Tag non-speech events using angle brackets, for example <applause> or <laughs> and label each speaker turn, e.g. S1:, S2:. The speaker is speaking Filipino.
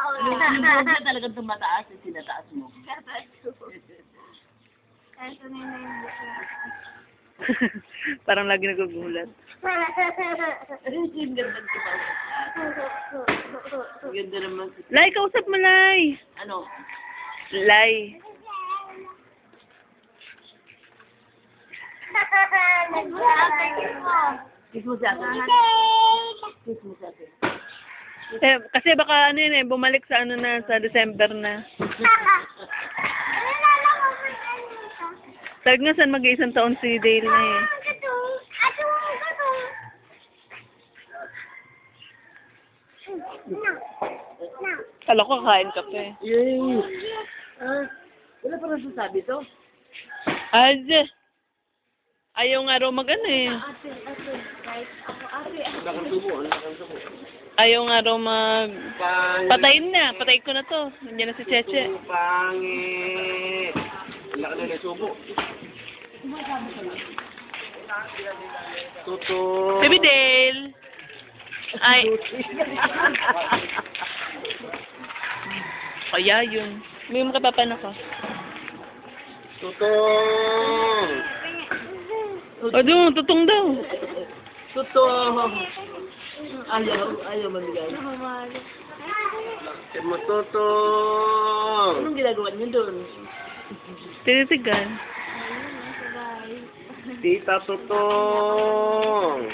S1: Buhok niya talagang tumataas, eh, sinataas mo. <laughs>
S2: Parang lagi nagugulat.
S1: Ay, yung ganda ng tumaas. Ang ganda naman.
S2: Lai, kausap mo, Lai.
S1: Ano?
S2: Lai.
S1: Kiss mo si ate. Kiss mo si ate.
S2: Eh, kasi baka ano yun eh, bumalik sa ano na, sa December na. Sabi nga saan mag-iisang taon si Dale na eh. Kala ko kakain ka pa eh.
S1: Yay! Ah, wala pa rin sasabi to.
S2: Ade. Ayaw nga raw mag ano eh.
S1: Wala kang tubo, wala kang tubo.
S2: Ayaw nga raw mag... Patayin na, patayin ko na to. Nandiyan na si Cheche.
S1: Pangit. Wala ka na na subo. Tuto.
S2: Baby Dale. Ay, <laughs> kaya yun. May makapapan ako.
S1: Tutong.
S2: O doon, tutong daw.
S1: Tutong. Ayaw, ayaw mamigay. Bakit mo tutong? Anong ginagawa niyo doon?
S2: Tinitigan.
S1: Tita Tutong.